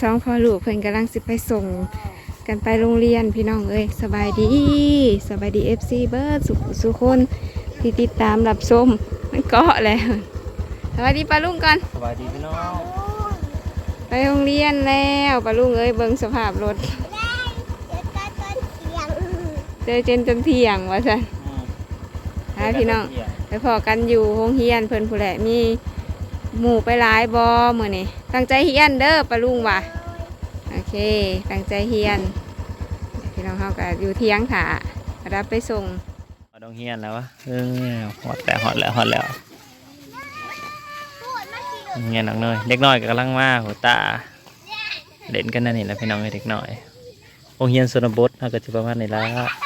สองพ่อลูกเพิ่นกำลังสิไปส่งกันไปโรงเรียนพี่น้องเอ้ยสบายดีสบายดี FC เบิร์ดสุขสุขคนที่ติดตามรับชมมันเกาะแล้วสวัสดีป้าลุงก่อนสวัสดีพี่น้องไปโรงเรียนแล้วป้าลุงเอ้ยเบิ่งสภาพรถเจอเจนจนเที่ยงว่าซั่นฮะพี่น้องไปพอกันอยู่โรงเรียนเพิ่นผู้แหละมีหมู่ไปหลายบอมื้อนี้ตั้งใจเฮียนเด้อป้าลุงว่ะโอ เคตั้งใจเฮียนพี่น้องเขาก็อยู่เที่ยงถารับไปส่งดองเฮียนแล้ววะเออหอดแต่หอดแล้วหอดแล้วเฮียนนักหน่อยเล็กน้อยก็กำลังมาหัวตาเล่นกันนั่นนี่แหละพี่น้องเด็กน้อยโรงเฮียนสนบดเขาก็จะประมาณนี้ละ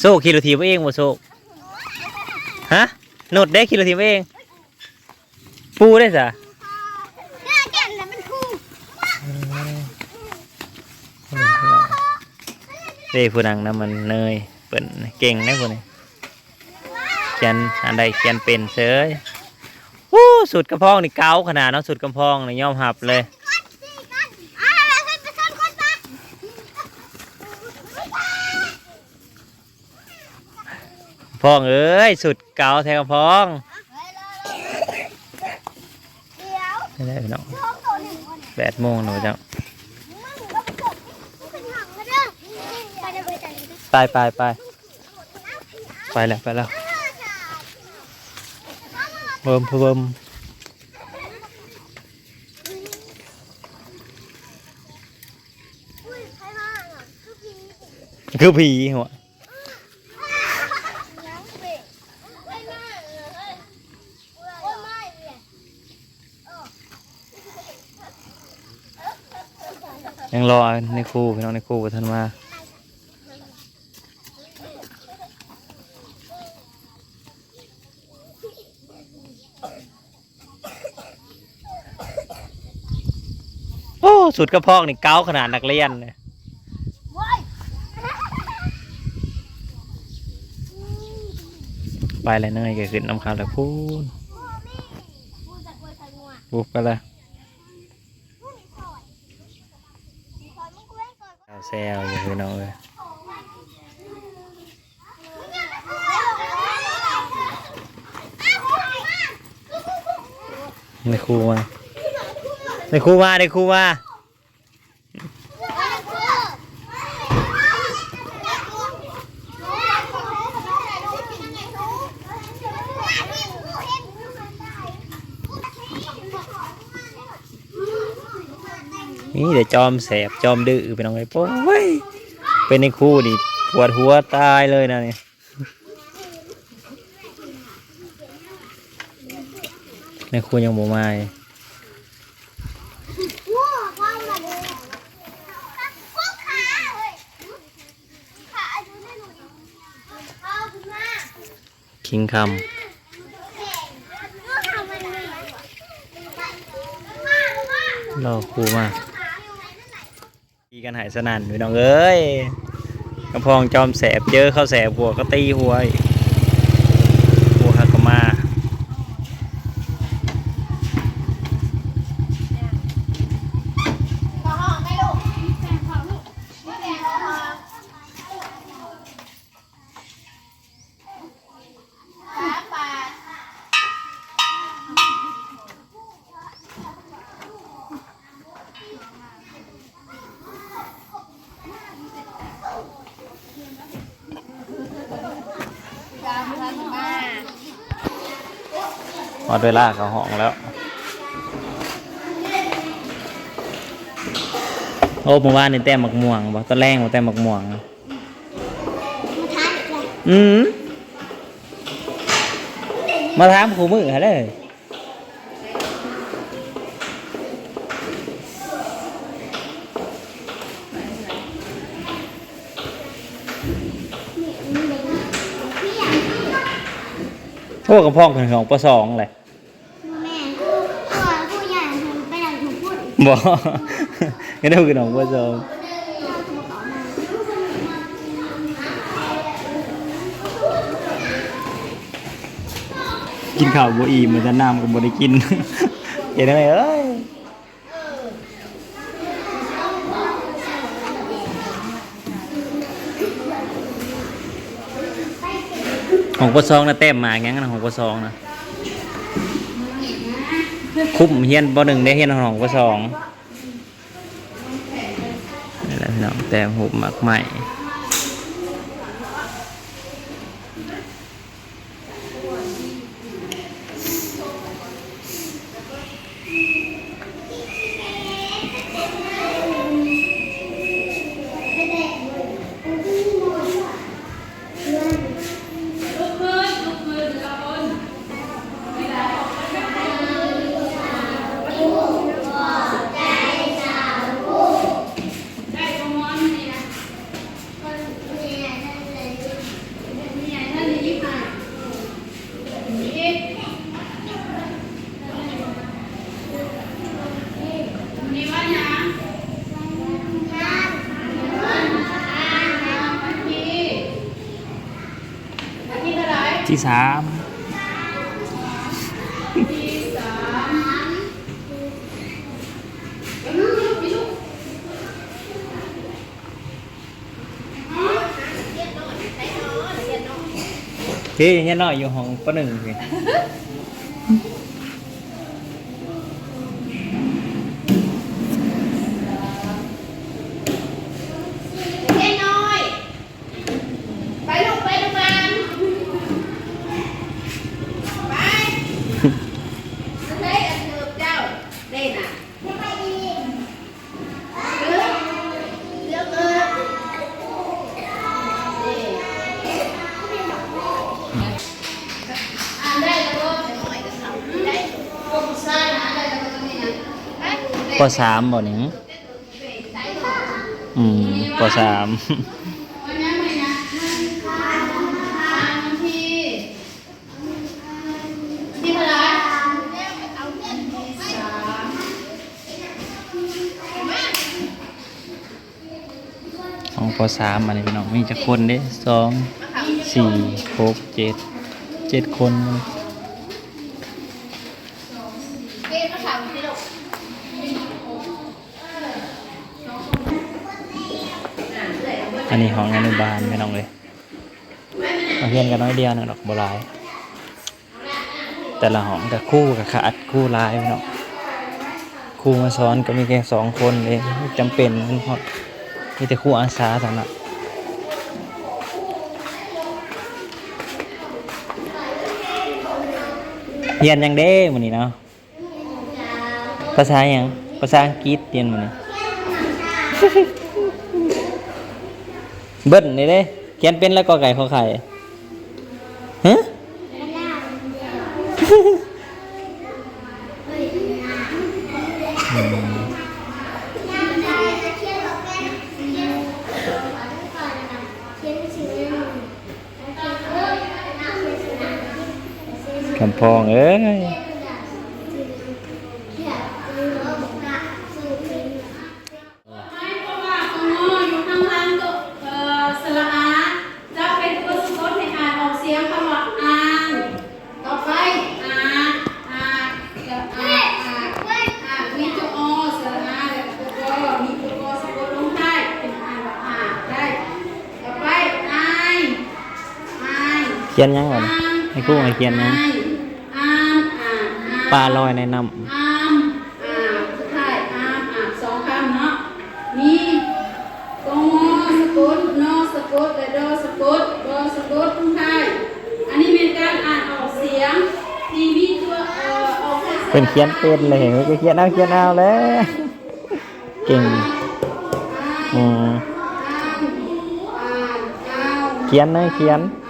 โซ่ขี่รถถีบเองบ่โซ่ฮะโนดได้ขี่รถถีบเอง ปูได้สะเด้ผู้นังนะมันเนยเปิ่นเก่งนะพวกนี้เขียนอันใดเขียนเป็นเฉยวู้สุดกระพองนี่เก้าขนาดเนาะสุดกระพองนี่ยอมหับเลย พองเอ้ยสุดเก่าแทงกระพองไม่ได้พี่น้องแปดโมงหนูจะไปไปไปไปแล้วไปแล้วเบิ่มเบิ่มคือผีหัว ยังรอในครูพี่น้องในครูบ่ทันมาโอ้สุดกระเพอกนี่เก้าขนาดนักเรียนเลยไปเลยเนยก็ขึ้นน้ำขาวแล้วพูนบุกไปเลย แซวอยู่พี่น้องเลยในครูมาในครูมาในครูมา นี่เดี๋ยวจอมแสบจอมดื้อพี่น้องเลยโอ้ยเป็นในครูดิปวดหัวตายเลยนะเนี่ยในครูยังบ่มาอีกคิงคำรอครูมา กันหายสนั่นพี่น้องเอ้ยกระพองจอมแสบเจอเข้าแสบหัวก็ตีหัวอีกหัวหักก็มา หมดเวลาเขาห้องแล้ว โอ้เมื่อวานนี่แต้มหมักม่วงบ่ตอนแรกมาแต้มหมักม่วง อืมมาถามครูมือหาเลยโอ้กระพองของปสองเลย บ่ก็ได้คือน้องผู้ชมกินข้าวบ่อีมันจะน้ำก็บ่ได้กินเห็นไหมเอ้ยหองกระซองนะเต็มมางั้นนะของกรซองนะ คุ้มเฮียนบ่หนึ่งได้เฮียนของบ่สองนี่แหละพี่น้องแต่หุบหมักใหม่ ที่สามพี่เนี่ยน้อยอยู่ห้องปหนึ่งพี่ ปสามบ่หนิงอืมปสามที่ที่เท่าไหร่เองินสามของปสามอันนี้พี่น้องมีจักคนเด้สองสี่หกเจ็ดเจ็ดคน เกมภาษาอังกฤษลูก อันนี้ของอนุบาลพี่น้องเลยมาเรียนกันน้อยเดียวหนึงดอกบัวลาย แต่ละห้องแต่คู่กับขาดคู่ลายพี่น้องครูมาสอนก็มีแค่สองคนเองจำเป็นมันฮอดมีแต่ครูอาสาเท่านั้นเรียนยังเด้มื้อนี้เนาะภาษาหยังภาษาอังกฤษเรียนมื้อนี้ เบิ้ลนี่เด้เขียนเป็นแล้วก็ไก่ขอไข่ฮะคำพองเอ้ย ไม่เพราะว่าของงออยู่ข้างล่างตัวเอ่อสระอาจะเป็นตัวสะกดให้อ่านออกเสียงคำว่าอ่านต่อไปอ่านอ่านจะอ่านอ่านอ่านมีตัวอสระอาแล้วก็ตัวกมีตัวกสะกดลงท้ายเป็นอ่านว่าอ่านได้ต่อไปอ่านอ่าน เขียนยังก่อนให้ครูให้เขียนยังอ่านอ่านอ่านอ่านปลาลอยในน้อาอ่าสุดท้ายอามอ่าสองคำเนาะ มีกงอสะกดนอสะกดและดอสะกดดอสะกดทุกท้ายอันนี้เป็นการอ่านออกเสียงที่มีตัวเอ่อออกสียงเป็นเขียนเป็นเลยเห็นไหมก็เขียนเอาเขียนเอาแล้วเก่งอืมอ่านอ่านอ่านเขียนเลยเขียน อ่านอ่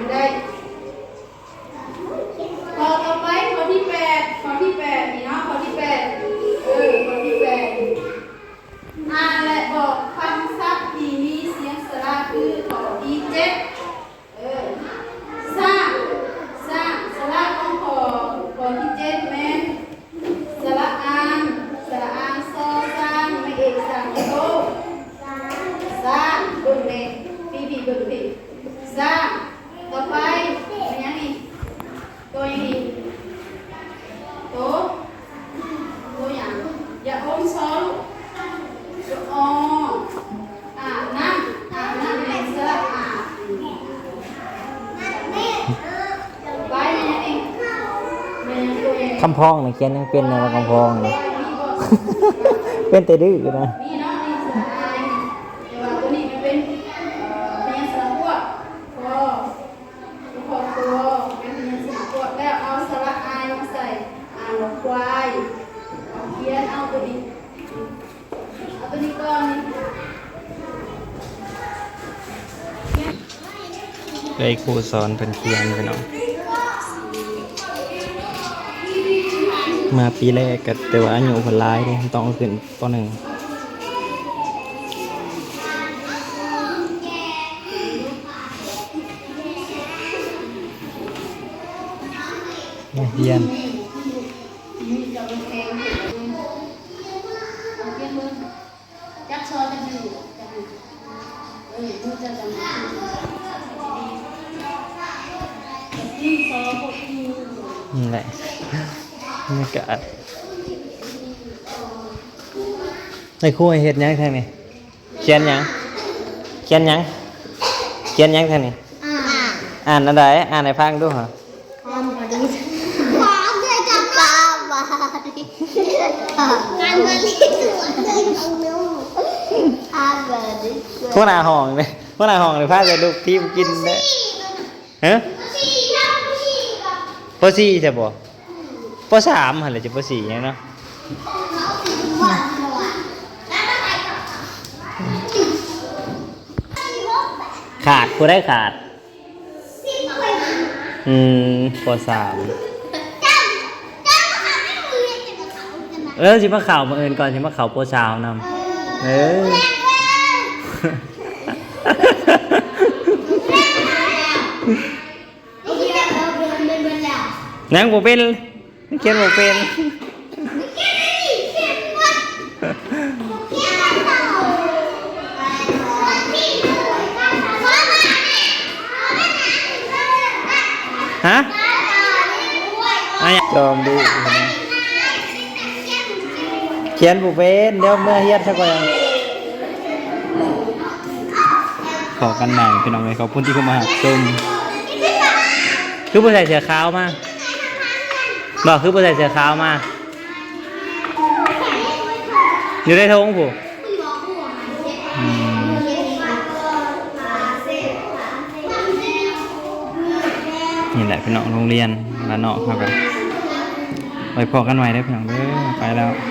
คำพองนะเขียนยังเป็นนะว่าคำพองเลยเป็นแต่ดื้อนะนี่เนาะนี่สระอายแต่ว่าตัวนี้มันเป็นเอ่อเป็นสระพวกพอพอตัวเป็นสระพวกแล้วเอาสระอายมาใส่อ่านว่าควายเอาเขียนเอาตัวนี้เอาตัวนี้ก่อนนี่เลยครูสอนเป็นเขียนไปเนาะ มาปีแรกก็แต่ว่าอายุเพิ่นหลายเด้ต้องเอาขึ้นปหนึ่งเรียนนี่จะเป็นเพลงเอาเขียนมือจักซอจะ อยู่จะอยู่เออมือจะจะมานี่ซอพวกนี้นี่แหละนี่กะในครูให้เฮ็ดหยังทางนี้เขียนหยังเขียนหยังเขียนหยังทางนี้ อ่าอ่านอะไรอ่านให้ฟังดูเหรอความบริสุทธิ์ความด้วยกับตาบาดิการบริสุทธิ์ด้วยของนุ่มอาบริสุทธิ์พวกหนาห้องเลยพวกหนาห้องเลยพาจะลูกทีมกินได้ฮะสี่นะสี่กับปสี่ใช่ปะ ปสามหันเลยจะปสี่เนี่ยเนาะหวานหวานแล้วก็ใส่กับขาดกูได้ขาดสิบไปหาอืมปสามเจ้าเจ้าหาไม่รู้เรียนจากเขาจะมาเออสิมาเข่าวมาเอินก่อนสิมาเข่าวปสามนำเออไอ้ที่แบบเราเดินเดินเดินแล้วยังบ่เป็น เขียนบ่เป็นเขียนไม่ดีเขียนว่าเขียนว่าเต่าวันที่หนึ่งกันนะว่ามาเนี่ยฮะไอ้อะจอมดูเขียนบ่เป็นเดี๋ยวเมื่อเฮียดซะก่อนขอกันใหม่พี่น้องเลยขอบคุณที่เข้ามาหาชมคือผู้ใส่เสื้อขาวมา บอกคือผู้ใส่เสื้อขาวมา อยู่ในทงผู้อืมนี่แหละพี่น้องโรงเรียนละเนาะครับกันไปพอกันไว้ได้อพี่น้องเด้อไปแล้วเ